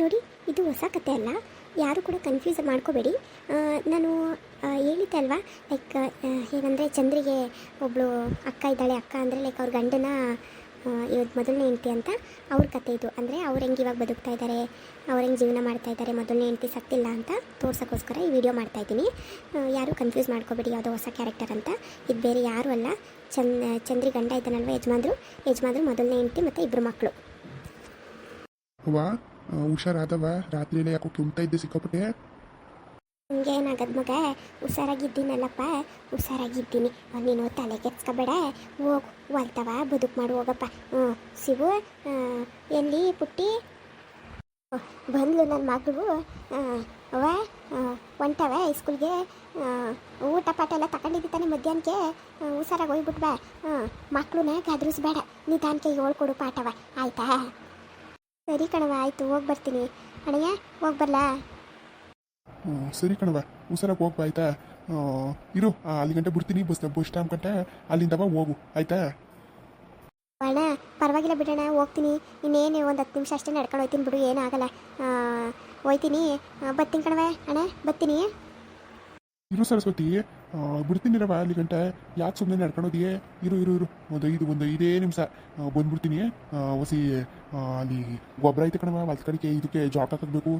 ನೋಡಿ, ಇದು ಹೊಸ ಕತೆ ಅಲ್ಲ. ಯಾರು ಕೂಡ ಕನ್ಫ್ಯೂಸ್ ಮಾಡ್ಕೋಬೇಡಿ. ನಾನು ಹೇಳಿದ್ದೆ ಅಲ್ವಾ? ಲೈಕ್ ಏನಂದರೆ ಚಂದ್ರಿಗೆ ಒಬ್ಬಳು ಅಕ್ಕ ಇದ್ದಾಳೆ, ಅಕ್ಕ ಅಂದರೆ ಲೈಕ್ ಅವ್ರ ಗಂಡನ ಇವತ್ತು ಮೊದಲನೇ ಹೆಂಡತಿ ಅಂತ ಅವ್ರ ಕತೆ ಇದು. ಅಂದರೆ ಅವ್ರು ಹೆಂಗೆ ಇವಾಗ ಬದುಕ್ತಾ ಇದ್ದಾರೆ ಅವ್ರು ಹೆಂಗೆ ಜೀವನ ಮಾಡ್ತಾ ಇದ್ದಾರೆ ಮೊದಲನೇ ಹೆಂಡತಿ ಸತ್ತಿಲ್ಲ ಅಂತ ತೋರ್ಸೋಕ್ಕೋಸ್ಕರ ಈ ವಿಡಿಯೋ ಮಾಡ್ತಾ ಇದ್ದೀನಿ. ಯಾರು ಕನ್ಫ್ಯೂಸ್ ಮಾಡ್ಕೋಬೇಡಿ ಯಾವುದೋ ಹೊಸ ಕ್ಯಾರೆಕ್ಟರ್ ಅಂತ. ಇದು ಬೇರೆ ಯಾರೂ ಅಲ್ಲ. ಚಂದ್ ಚಂದ್ರಿ ಗಂಡ ಇದ್ದಾನಲ್ವ, ಯಜಮಾನ್ರು? ಯಜಮಾನ್ರು ಮೊದಲನೇ ಹೆಂಡತಿ ಮತ್ತು ಇಬ್ಬರು ಮಕ್ಕಳು ಹುಷಾರಾದವ? ರಾತ್ರಿಯಲ್ಲೇ ಯಾಕೋ ಕೆಮ್ತಾ ಇದ್ದೆ ಸಿಕ್ಕಾಪಟ್ಟೆ? ಏನಾಗದ್ ಮಗ? ಹುಷಾರಾಗಿದ್ದೀನಲ್ಲಪ್ಪ. ಹುಷಾರಾಗಿದ್ದೀನಿ. ನೀನು ತಲೆ ಕೆಡ್ಸ್ಕೊಬೇಡ. ಹೋಗು. ಹೊಲ್ತವ ಬದುಕು ಮಾಡು ಹೋಗಪ್ಪ. ಹ್ಞೂ ಆ, ಎಲ್ಲಿ ಪುಟ್ಟಿ? ಬಂದ್ಲು ನನ್ನ ಮಗಳು. ಅವ ಹೊಂಟವ ಸ್ಕೂಲ್ಗೆ ಊಟ ಪಾಠ ಎಲ್ಲ ತಗೊಂಡಿದ್ದಿ ತಾನೆ ಮಧ್ಯಾಹ್ನಕ್ಕೆ. ಹುಷಾರಾಗಿ ಹೋಗ್ಬಿಟ್ಟು ಬಾ. ಹಾಂ ಮಕ್ಕಳನ್ನ ಗದ್ರಿಸ್ಬೇಡ. ನಿಧಾನಕ್ಕೆ ಹೇಳ್ಕೊಡು ಪಾಠವ. ಆಯ್ತಾ? ಸರಿ ಕಣವ ಆಯ್ತು ಹೋಗಿ ಬರ್ತೀನಿ. ಅಣ್ಣಯ್ಯ ಹೋಗಿ ಬರಲಾ? ಸರಿ ಕಣವ ಹುಷಾರಾಗಿ ಹೋಗ್ಬಾ ಆಯ್ತಾ? ಆ, ಇರು ಆ, ಅಲ್ಲಿ ಗಂಟೆ ಬಿಡ್ತೀನಿ ಬಸ್ ಬಸ್ ಸ್ಟಾಂಪ್ ಗಂಟೆ ಅಲ್ಲಿಂದವ ಹೋಗು ಆಯ್ತಾ? ಅಣ್ಣ ಪರವಾಗಿಲ್ಲ ಬಿಡೋಣ ಹೋಗ್ತೀನಿ. ಇನ್ನೇನು ಒಂದು ಹತ್ತು ನಿಮಿಷ ಅಷ್ಟೇ ನಡ್ಕೊಂಡು ಹೋಗ್ತೀನಿ ಬಿಡು ಏನಾಗಲ್ಲ ಆ, ಹೋಯ್ತೀನಿ. ಆ, ಬರ್ತೀನಿ ಕಣವೆ ಅಣ್ಣ ಬರ್ತೀನಿ. ಇರು ಸರಸ್ವತಿ. ಬಿಡ್ತೀನಿರವ ಅಲ್ಲಿ ಗಂಟೆ. ಯಾಕೆ ಸುಮ್ಮನೆ ನಡ್ಕೊಂಡೋದಿಯೇ? ಇರು ಇರು ಇರು. ಒಂದು ಐದು, ಒಂದು ಐದೇ ನಿಮಿಷ. ಬಂದ್ಬಿಡ್ತೀನಿ. ಹೊಸಿ ಅಲ್ಲಿ ಗೊಬ್ಬರ ಐತೆ ಕಣವ ಹೊಲ್ದ ಕಡೆಗೆ. ಇದಕ್ಕೆ ಜಾಬ್ ಹಾಕಬೇಕು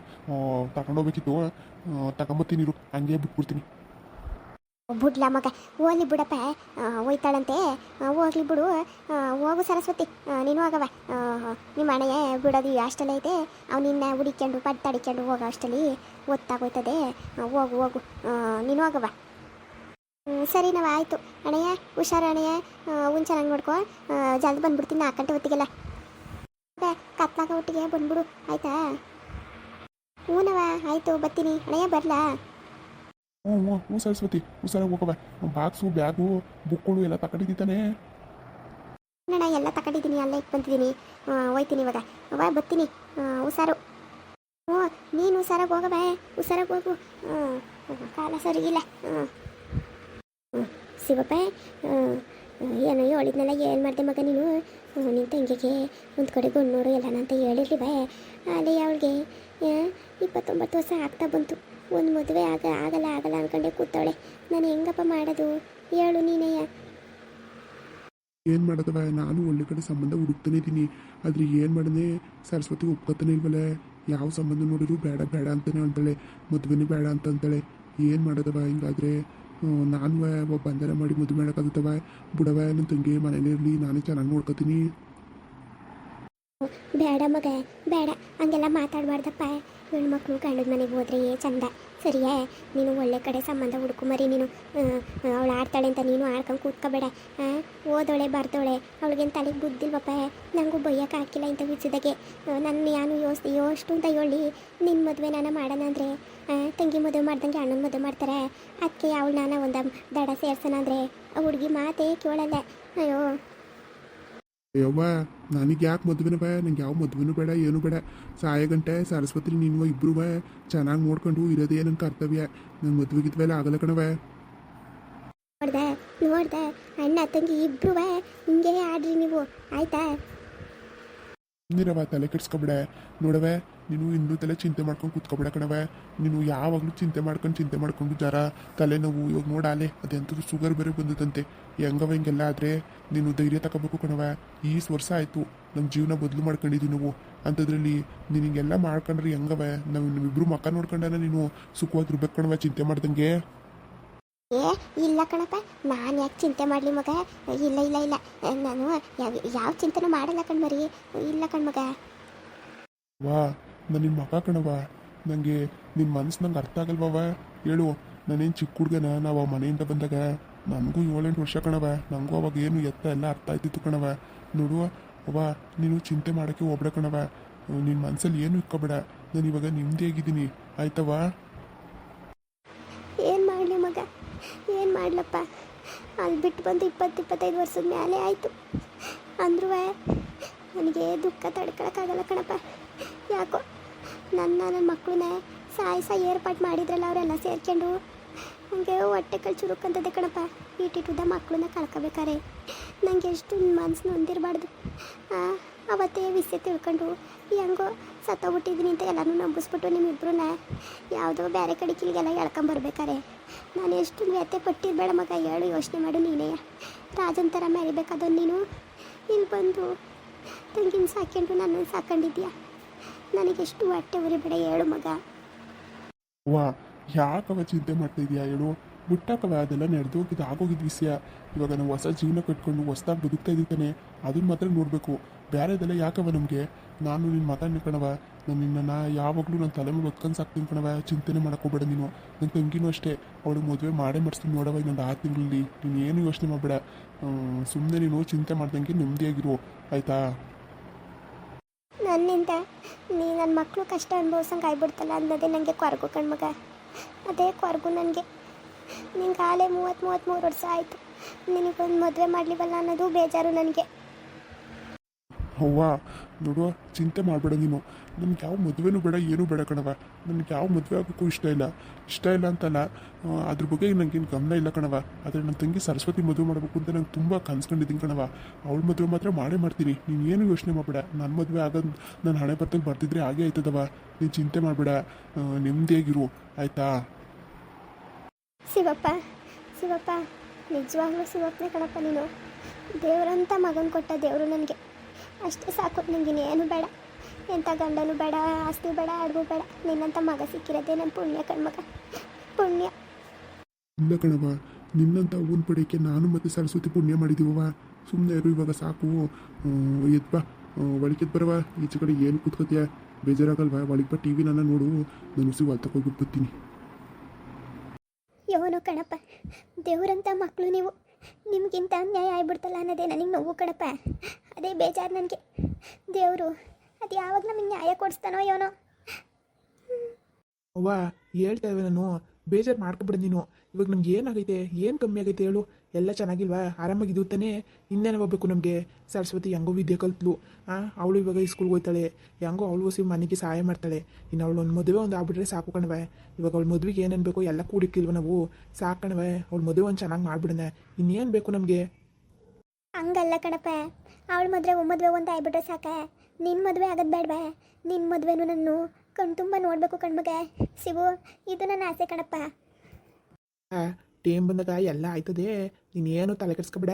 ತಗೊಂಡೋಗ್ಬೇಕಿತ್ತು. ತಗೊಂಬತ್ತೀನಿ ಇರು. ಹಂಗೆ ಬಿಟ್ಬಿಡ್ತೀನಿ. ಬಿಡ್ಲ ಮಗ, ಹೋಗ್ಲಿ ಬಿಡಪ್ಪ. ಹೋಯ್ತಾಳಂತೆ. ಹೋಗ್ಲಿ ಬಿಡು. ಹೋಗು ಸರಸ್ವತಿ. ನೀನು ಹೋಗವ ನಿಮ್ಮ ಅಣ್ಣಯ್ಯ ಬಿಡೋದು ಅಷ್ಟೆಲ್ಲ ಐತೆ. ಅವನಿನ್ನ ಹುಡಿಕೊಂಡು ಪಡ್ತಾಡಿಕೊಂಡು ಹೋಗೋ ಅಷ್ಟಲ್ಲಿ ಓದ್ತಾಗೋಯ್ತದೆ ಹೋಗು ಹೋಗು. ನೀನು ಹೋಗವ ಸರಿ ನಾವು ಆಯಿತು. ಅಣ್ಣಯ್ಯ ಹುಷಾರು ಅಣ್ಣಯ್ಯ. ಹುನ್ ಚೆನ್ನಾಗಿ ನೋಡ್ಕೊ. ಜಲ್ದಿ ಬಂದ್ಬಿಡ್ತೀನಿ ನಾಲ್ಕು ಗಂಟೆ ಹೊತ್ತಿಗೆಲ್ಲ. ಕತ್ಲಾಗ ಒಟ್ಟಿಗೆ ಬಂದ್ಬಿಡು. ಆಯ್ತಾ? ಹ್ಞೂನವ ಆಯಿತು ಬರ್ತೀನಿ. ಅಣ್ಣಯ್ಯ ಬರಲಾ? ಹ್ಞೂ ಹ್ಞೂ ಹ್ಞೂ ಸರಸ್ವತಿ ಹುಷಾರಾಗಿ ಹೋಗವ ಬಾಕ್ಸು ಬ್ಯಾಗು ಬುಕ್ಗಳು ಎಲ್ಲ ತಗೊಂಡಿದ್ದಾನೆ ಅಣ್ಣ ಎಲ್ಲ ತಗೊಂಡಿದ್ದೀನಿ ಅಲ್ಲೇ ಇಟ್ಟು ಬಂದಿದ್ದೀನಿ. ಹೋಯ್ತೀನಿ ಇವಾಗ. ಅವ ಬರ್ತೀನಿ. ಹುಷಾರು. ಹ್ಞೂ ನೀನು ಹುಷಾರಾಗಿ ಹೋಗವ ಹುಷಾರಾಗಿ ಹೋಗು. ಹ್ಞೂ ಕಾಲ ಸರಿ ಇಲ್ಲ. ಹ್ಞೂ ಶಿವಪ್ಪ ಏನೋ ಹೇಳಿದ್ನಲ್ಲ, ಏನು ಮಾಡಿದೆ ಮಗ ನೀನು? ನಿನ್ನ ತಂಗಿಗೆ ಒಂದು ಕಡೆ ಎಲ್ಲ ಎಲ್ಲನ ಅಂತ ಬೇ ಅಲ್ಲಿ ಅವಳಿಗೆ ಇಪ್ಪತ್ತೊಂಬತ್ತು ವರ್ಷ ಆಗ್ತಾ ಬಂತು. ಒಂದು ಮದುವೆ ಆಗ, ಆಗಲ್ಲ ಆಗಲ್ಲ ಅನ್ಕೊಂಡೆ ಕೂತವಳೆ. ನಾನು ಹೆಂಗಪ್ಪ ಮಾಡೋದು? ಹೇಳು ನೀನಯ್ಯ. ಏನು ಮಾಡೋದವ? ನಾನು ಒಳ್ಳೆ ಕಡೆ ಸಂಬಂಧ ಹುಡುಕ್ತಾನೆ ಇದ್ದೀನಿ ಆದರೆ ಏನು ಮಾಡಿದೆ? ಸರಸ್ವತಿ ಒಪ್ಕೊತಾನೆ ಇಲ್ವಲ್ಲ ಯಾವ ಸಂಬಂಧ ನೋಡಿದ್ರು ಬೇಡ ಬೇಡ ಅಂತಾನೆ ಅಂತಾಳೆ. ಮದುವೆನೇ ಬೇಡ ಅಂತ ಅಂತಾಳೆ. ಏನು ಮಾಡೋದವ? ಹಿಂಗಾದ್ರೆ? ನಾನು ಒಬ್ಬ ಬಂದರೆ ಮಾಡಿ ಮದುವೆ ಮಾಡೋಕ್ಕಾಗುತ್ತವ? ಬುಡವ ನನ್ನ ತಂಗಿ ಮನೇಲಿರಲಿ ನಾನೇ ಚೆನ್ನಾಗಿ ನೋಡ್ಕೊತೀನಿ. ಬೇಡ ಮಗ, ಬೇಡ. ಹಂಗೆಲ್ಲ ಮಾತಾಡಬಾರ್ದಪ್ಪ. ಹೆಣ್ಮಕ್ಳು ಗಂಡದ ಮನೆಗೆ ಹೋದ್ರೆ ಚಂದ. ಸರಿಯೇ? ನೀನು ಒಳ್ಳೆ ಕಡೆ ಸಂಬಂಧ ಹುಡುಕು ಮರಿ ನೀನು. ಅವಳು ಆಡ್ತಾಳೆ ಅಂತ ನೀನು ಆಡ್ಕೊಂಡು ಕೂತ್ಕೋಬೇಡ. ಓದೋಳೆ, ಬರ್ದೋಳೆ. ಅವಳಿಗೇನು ತಲೆಗೆ ಬುದ್ಧಿಲ್ವಪ್ಪ ನನಗೂ ಬೈಯಕ್ಕೆ ಹಾಕಿಲ್ಲ ಇಂಥ ವಿಷಯದಾಗೆ ನನ್ನ ಯಾನು ಯೋಸ್ ಯೋಷ್ಟು ಅಂತ ಹೇಳಿ ನಿನ್ನ ಮದುವೆ ನಾನು ಮಾಡೋಣ ಅಂದರೆ? ತಂಗಿ ಮದುವೆ ಮಾಡ್ದಂಗೆ ಅಣ್ಣನ ಮದುವೆ ಮಾಡ್ತಾರೆ. ಅದಕ್ಕೆ ಅವಳು ನಾನು ಒಂದು ದಡ ಸೇರ್ಸೋಣ ಅಂದರೆ? ಹುಡುಗಿ ಮಾತೇ ಕೇಳಲ್ಲ. ಅಯ್ಯೋ ಯವ್ವ ನನಗೆ ಯಾಕೆ ಮದುವೆನವ ನಂಗೆ ಯಾವ ಮದುವೆನೂ ಬೇಡ ಏನು ಬೇಡ. ಸಾಯ ಗಂಟೆ ಸರಸ್ವತಿ ನೀನು ಇಬ್ರು ಚೆನ್ನಾಗಿ ನೋಡ್ಕೊಂಡು ಇರೋದೇ ನನ್ನ ಕರ್ತವ್ಯ. ನನ್ನ ಮದುವೆ ಗಿದ್ವೆಲ್ಲ ಆಗಲ್ಲ ಕಣವ ನೋಡ್ದೆ ನೋಡ್ದೆ ಅಣ್ಣ ತಂಗಿ ಇಬ್ರು ಹಿಂಗೆ ಆಡ್ರಿ ನೀವು. ಆಯ್ತಾ? ನೀರವ ತಲೆ ಕೆಡ್ಸ್ಕೊಬೇಡ. ನೋಡವ ನೀನು ಇನ್ನೂ ತಲೆ ಚಿಂತೆ ಮಾಡ್ಕೊಂಡು ಕೂತ್ಕೊಬೇಡ ಕಣವ ನೀನು ಯಾವಾಗಲೂ ಚಿಂತೆ ಮಾಡ್ಕೊಂಡು ಚಿಂತೆ ಮಾಡ್ಕೊಂಡು ಜರ ತಲೆನೋವು ಇವಾಗ ನೋಡಾಲೆ ಅದೆಂಥದ್ದು ಶುಗರ್ ಬೇರೆ ಬಂದದಂತೆ. ಹೆಂಗವ ಹಿಂಗೆಲ್ಲ ಆದರೆ ನೀನು ಧೈರ್ಯ ತಗೋಬೇಕು ಕಣವ ಈ ವರ್ಷ ಆಯಿತು. ನಮ್ಮ ಜೀವನ ಬದಲು ಮಾಡ್ಕೊಂಡಿದ್ದೀವಿ ನಾವು. ಅಂಥದ್ರಲ್ಲಿ ನೀನು ಹಿಂಗೆಲ್ಲ ಮಾಡ್ಕೊಂಡ್ರೆ ಹೆಂಗವ ನಾವು ನಿಮ್ಮಿಬ್ರು ಮಕ್ಕ ನೋಡ್ಕೊಂಡಾನ ನೀನು. ಸುಖವಾಗಿರ್ಬೇಕು ಕಣವ ಚಿಂತೆ ಮಾಡ್ದಂಗೆ. ಏ ಇಲ್ಲ ಕಣಪ್ಪ. ನಾನು ಯಾಕೆ ಚಿಂತೆ ಮಾಡಲಿ ಮಗ? ಇಲ್ಲ ಇಲ್ಲ ಇಲ್ಲ. ನಾನು ಯಾವ ಯಾವ ಚಿಂತೆನೂ ಮಾಡಲ್ಲ ಕಣ್ಮರಿ ಇಲ್ಲ ಕಣ್ಮಗ ವಾ ನಾನು ನಿಮ್ಮ ಮಗ ಕಣವ ನನಗೆ ನಿಮ್ಮ ಮನಸ್ಸು ನಂಗೆ ಅರ್ಥ ಆಗಲ್ವವ ಹೇಳು, ನಾನೇನು ಚಿಕ್ಕ ಹುಡುಗನ, ನಾವು ಆ ಮನೆಯಿಂದ ಬಂದಾಗ. ನನಗೂ ಏಳೆಂಟು ವರ್ಷ ಕಣವ ನನಗೂ ಅವಾಗ ಏನು ಎತ್ತ ಎಲ್ಲ ಅರ್ಥ ಆಯ್ತಿತ್ತು ಕಣವ ನೋಡು ಅವ ನೀನು ಚಿಂತೆ ಮಾಡೋಕ್ಕೆ ಹೋಗ್ಬೇಡ ಕಣವ ನಿನ್ನ ಮನಸ್ಸಲ್ಲಿ ಏನು ಇಕ್ಕೋಬೇಡ ನಾನು ಇವಾಗ ನಿಮ್ಮದೇ ಆಗಿದ್ದೀನಿ. ಆಯ್ತವಾ ಏನು ಮಾಡಲಿ ಮಗ? ಏನು ಮಾಡ್ಲಪ್ಪ? ಅಲ್ಲಿ ಬಿಟ್ಟು ಬಂದು ಇಪ್ಪತ್ತು ಇಪ್ಪತ್ತೈದು ವರ್ಷದ ಮೇಲೆ ಆಯಿತು. ಅಂದ್ರೂ ನನಗೆ ದುಃಖ ತಡ್ಕೊಳಕ್ಕಾಗಲ್ಲ ಕಣಪ್ಪ. ಯಾಕೋ ನನ್ನ ನನ್ನ ಮಕ್ಕಳನ್ನ ಸಾಯಿಸ ಏರ್ಪಾಟ್ ಮಾಡಿದ್ರಲ್ಲ ಅವರೆಲ್ಲ ಸೇರ್ಕೊಂಡು. ನನಗೆ ಹೊಟ್ಟೆ ಕಲ್ ಚುರುಕಂತದೆ ಕಣಪ್ಪ. ಇಟ್ಟಿಟ್ಟುದ ಮಕ್ಕಳನ್ನ ಕಳ್ಕೊಬೇಕಾರೆ. ನನಗೆ ಎಷ್ಟು ಮನ್ಸು ನೊಂದಿರಬಾರ್ದು. ಅವತ್ತೇ ವಿಷಯ ತಿಳ್ಕೊಂಡು ಹೆಂಗೋ ಸತ್ತೋಗ್ಬಿಟ್ಟಿದ್ದೀನಿ ಅಂತ ಎಲ್ಲನೂ ನಂಬಿಸ್ಬಿಟ್ಟು ನಿಮ್ಮಿಬ್ರನ್ನ ಯಾವುದೋ ಬೇರೆ ಕಡೆ ಕಿಲಿಗೆಲ್ಲ ಎಳ್ಕೊಂಬರ್ಬೇಕಾರೆ ನಾನು ಎಷ್ಟು ವ್ಯಥೆ ಪಟ್ಟಿರಬೇಡ ಮಗ. ಹೇಳು, ಯೋಚನೆ ಮಾಡು ನೀನೇ. ರಾಜನ್ ಥರ ಮೆರಿಬೇಕಾದ ನೀನು. ಇಲ್ಲಿ ಬಂದು ತಂಗಿನ ಸಾಕೊಂಡು ನನ್ನನ್ನು ಸಾಕೊಂಡಿದ್ಯಾ? ನನಗೆಷ್ಟು ಹೊಟ್ಟೆ ಉರಿಬೇಡ ಹೇಳು ಮಗ. ವಾ ಯಾಕವ ಚಿಂತೆ ಮಾಡ್ತಾ ಇದೀಯಾ ಹೇಳು? ಬಿಟ್ಟಾಕವ ಅದೆಲ್ಲ ನಡೆದೋಗಿದ್ದು ಆಗೋಗಿದ್ದ ವಿಷಯ. ಇವಾಗ ನಾವು ಹೊಸ ಜೀವನ ಕಟ್ಕೊಂಡು ಹೊಸದಾಗಿ ಬದುಕ್ತಾ ಇದ್ದಾನೆ ಅದನ್ನ ಮಾತ್ರ ನೋಡಬೇಕು. ಬೇರೆದೆಲ್ಲ ಯಾಕವ ನಮಗೆ? ನಾನು ನಿನ್ನ ಮಗ ಕಣವ ನಾನು ನಿನ್ನನ್ನು ಯಾವಾಗಲೂ ನನ್ನ ತಲೆ ಮೇಲೆ ಒತ್ಕೊಂಡು ಸಾಕ್ತೀನಿ ಕಣವ ಚಿಂತೆನೆ ಹೋಗ್ಬೇಡ ನೀನು. ನನ್ನ ತಂಗಿನೂ ಅಷ್ಟೇ. ಅವಳಿಗೆ ಮದುವೆ ಮಾಡೇ ಮಾಡಿಸ್ತೀನಿ ನೋಡವ ಇನ್ನೊಂದು ಆರು ತಿಂಗಳಲ್ಲಿ. ನೀನು ಏನು ಯೋಚನೆ ಮಾಡಬೇಡ. ಸುಮ್ಮನೆ ನೀನು ಚಿಂತೆ ಮಾಡ್ದಂಗೆ ನೆಮ್ಮದಿಯಾಗಿರು. ಆಯಿತಾ? ನನ್ನಿಂದ. ನೀ ನನ್ನ ಮಕ್ಕಳು ಕಷ್ಟ ಅನುಭವಿಸಂಗೆ ಆಗ್ಬಿಡ್ತಲ್ಲ ಅನ್ನೋದೇ ನನಗೆ ಕೊರಗು ಕಣ್ಮಗ. ಅದೇ ಕೊರಗು ನನಗೆ. ನಿಂಗೆ ಕಾಲೇ ಮೂವತ್ತು ಮೂವತ್ತ್ಮೂರು ವರ್ಷ ಆಯಿತು. ನಿನಗೊಂದು ಮದುವೆ ಮಾಡಲಿವಲ್ಲ ಅನ್ನೋದು ಬೇಜಾರು ನನಗೆ. ಅವ್ವ ನೋಡು ಚಿಂತೆ ಮಾಡಬೇಡ ನೀನು. ನನಗೆ ಯಾವ ಮದುವೆನೂ ಬೇಡ, ಏನೂ ಬೇಡ ಕಣವ ನನಗೆ ಯಾವ ಮದುವೆ ಆಗೋಕ್ಕೂ ಇಷ್ಟ ಇಲ್ಲ. ಇಷ್ಟ ಇಲ್ಲ ಅಂತಲ್ಲ ಅದ್ರ ಬಗ್ಗೆ ನನಗೇನು ಗಮನ ಇಲ್ಲ ಕಣವ ಆದರೆ ನನ್ನ ತಂಗಿ ಸರಸ್ವತಿ ಮದುವೆ ಮಾಡಬೇಕು ಅಂತ ನಂಗೆ ತುಂಬ ಕನ್ಸ್ಕೊಂಡಿದ್ದೀನಿ ಕಣವ ಅವಳ ಮದುವೆ ಮಾತ್ರ ಮಾಡೇ ಮಾಡ್ತೀನಿ. ನೀನು ಏನು ಯೋಚನೆ ಮಾಡಬೇಡ. ನನ್ನ ಮದುವೆ ಆಗೋದು, ನಾನು ಹಣೆ ಬರ್ತಕ್ಕೆ ಬರ್ತಿದ್ರೆ ಹಾಗೆ ಆಯ್ತದವ ನೀನು ಚಿಂತೆ ಮಾಡಬೇಡ. ನೆಮ್ಮದಿಯಾಗಿರು ಆಯಿತಾ? ಶಿವಪ್ಪ ಶಿವಪ್ಪ. ನಿಜವಾಗ್ಲೂ ಶಿವಪ್ಪನೇ ಕಣಪ್ಪ ನೀನು. ದೇವರಂತ ಮಗನ ಕೊಟ್ಟ ದೇವರು ನನಗೆ. ಅಷ್ಟೇ ಸಾಕು ನಿಂಗೆ ಏನು ಬೇಡ. ಎಂಥ ಗಂಡನೂ ಬೇಡ ಆಸ್ತಿ ಬೇಡ ಅಡುಗೂ ಬೇಡ. ನಿನ್ನಂಥ ಮಗ ಸಿಕ್ಕಿರೋದೇ ನನ್ನ ಪುಣ್ಯ ಕಣ್ಮಗ. ಪುಣ್ಯ. ಇಲ್ಲ ಕಣವ ನಿನ್ನಂಥ ಊನ್ ಪಡೆಯೋಕ್ಕೆ ನಾನು ಮತ್ತೆ ಸರಸ್ವತಿ ಪುಣ್ಯ ಮಾಡಿದೀವವ ಸುಮ್ಮನೆ ಇರು ಇವಾಗ ಸಾಕು. ಎದ್ಬ ಬಾ. ಒಳಗೆದ್ ಬರವ ಈಚೆ ಕಡೆ ಏನು ಕೂತ್ಕೋತೀಯ? ಬೇಜಾರಾಗಲ್ವಾ? ಒಳಗೆ ಬ ಟಿ ವಿ ನನ್ನ ನೋಡು. ನಾನು ಉಸಿ ಹೊಲ್ ತಗೋಗ್ಬಿಟ್ಟು ಬರ್ತೀನಿ ಯೋನು ಕಣಪ್ಪ ದೇವರಂತ ಮಕ್ಕಳು ನೀವು. ನಿಮಗಿಂತ ಅನ್ಯಾಯ ಆಗ್ಬಿಡ್ತಲ್ಲ ಅನ್ನೋದೇ ನನಗೆ ನೋವು ಕಣಪ್ಪ. ಅದೇ ಬೇಜಾರು ನನಗೆ. ದೇವರು, ಅದು ಯಾವಾಗ ನಮಗೆ ನ್ಯಾಯ ಕೊಡಿಸ್ತಾನೋ ಯೋನೋ ಅವ್ವ, ಹೇಳ್ತಾ ಇವೆ ನಾನು. ಬೇಜಾರು ಮಾಡ್ಕೊಬಿಡ ನೀನು. ಇವಾಗ ನಮ್ಗೆ ಏನಾಗೈತೆ? ಏನು ಕಮ್ಮಿ ಆಗೈತೆ ಹೇಳು. ಎಲ್ಲ ಚೆನ್ನಾಗಿಲ್ವಾ? ಆರಾಮಾಗಿದ್ದು ತಾನೇ? ಇನ್ನೇನು ಹೋಗ್ಬೇಕು ನಮಗೆ? ಸರಸ್ವತಿ ಹೆಂಗೋ ವಿದ್ಯೆ ಕಲ್ತ್ಲು. ಅವಳು ಇವಾಗ ಈ ಸ್ಕೂಲ್ಗೆ ಹೋಗ್ತಾಳೆ ಹೆಂಗೋ ಅವಳು ಸಿ ಮನೆಗೆ ಸಹಾಯ ಮಾಡ್ತಾಳೆ. ಇನ್ನು ಅವಳು ಒಂದು ಮದುವೆ ಒಂದು ಆಗ್ಬಿಟ್ರೆ ಸಾಕು ಕಣವೆ ಇವಾಗ ಅವಳು ಮದುವೆಗೆ ಏನೇನು ಬೇಕು ಎಲ್ಲ ಕೂಡಿಕ್ಕಿಲ್ವ ನಾವು? ಸಾಕಣವೆ ಅವಳು ಅವಳ ಮದುವೆ ಒಂದು ಚೆನ್ನಾಗಿ ಮಾಡ್ಬಿಡೋಣ. ಇನ್ನೇನು ಬೇಕು ನಮಗೆ? ಹಂಗಲ್ಲ ಕಣಪ್ಪ. ಅವಳು ಮದುವೆ ಮದುವೆ ಒಂದು ಆಗ್ಬಿಟ್ರೆ ಸಾಕ. ನಿನ್ನ ಮದುವೆ ಆಗೋದು ಬೇಡವೆ? ನಿನ್ನ ಮದುವೆನೂ ನಾನು ಕಣ್ ತುಂಬ ನೋಡಬೇಕು ಕಣ್ಮಗ ಶಿವು ಇದು ನನ್ನ ಆಸೆ ಕಣಪ್ಪ. ಟೇಮ್ ಬಂದಾಗ ಎಲ್ಲ ಆಯ್ತದೆ. ನೀನೇನು ತಲೆ ಕೆಡ್ಸ್ಕೊಬಿಡ.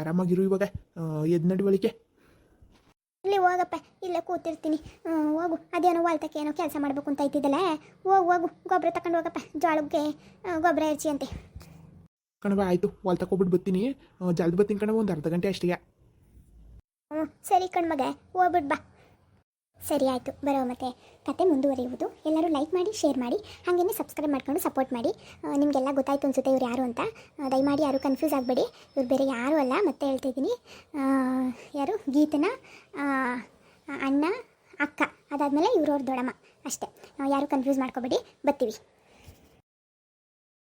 ಆರಾಮಾಗಿರು ಇವಾಗ. ಎದ್ ನಡುವಳಿಕೆ ಇಲ್ಲಿ ಹೋಗಪ್ಪ. ಇಲ್ಲೇ ಕೂತಿರ್ತೀನಿ. ಹೋಗು. ಅದೇನೋ ಹೊಲ್ತಕ್ಕೆ ಏನೋ ಕೆಲಸ ಮಾಡಬೇಕು ಅಂತ ಐತಿದ್ದಲ್ಲ ಹೋಗು ಹೋಗು. ಗೊಬ್ಬರ ತಕೊಂಡು ಹೋಗಪ್ಪ. ಜೋಳಕ್ಕೆ ಗೊಬ್ಬರ ಹಚ್ಚಿ ಅಂತೆ. ಕಣವ ಆಯಿತು. ಹೊಲ್ ಹೋಗ್ಬಿಟ್ಟು ಬರ್ತೀನಿ. ಜಲ್ದಿ ಬರ್ತೀನಿ ಕಣವ ಒಂದು ಅರ್ಧ ಗಂಟೆ ಅಷ್ಟಿಗೆ. ಹ್ಞೂ ಸರಿ ಕಣ್ಮಗ ಹೋಗ್ಬಿಟ್ಟು ಬಾ. ಸರಿ ಆಯಿತು ಬರೋ ಮತ್ತೆ ಕತೆ ಮುಂದುವರಿಯುವುದು. ಎಲ್ಲರೂ ಲೈಕ್ ಮಾಡಿ ಶೇರ್ ಮಾಡಿ, ಹಾಗೇನೆ ಸಬ್ಸ್ಕ್ರೈಬ್ ಮಾಡ್ಕೊಂಡು ಸಪೋರ್ಟ್ ಮಾಡಿ. ನಿಮಗೆಲ್ಲ ಗೊತ್ತಾಯ್ತು ಅನ್ಸುತ್ತೆ ಇವ್ರು ಯಾರು ಅಂತ. ದಯಮಾಡಿ ಯಾರು ಕನ್ಫ್ಯೂಸ್ ಆಗಬೇಡಿ. ಇವ್ರು ಬೇರೆ ಯಾರೂ ಅಲ್ಲ, ಮತ್ತೆ ಹೇಳ್ತಿದ್ದೀನಿ ಯಾರು? ಗೀತನ ಅಣ್ಣ, ಅಕ್ಕ, ಅದಾದಮೇಲೆ ಇವ್ರವ್ರ ದೊಡಮ್ಮ ಅಷ್ಟೇ. ಯಾರು ಕನ್ಫ್ಯೂಸ್ ಮಾಡ್ಕೋಬೇಡಿ. ಬರ್ತೀವಿ.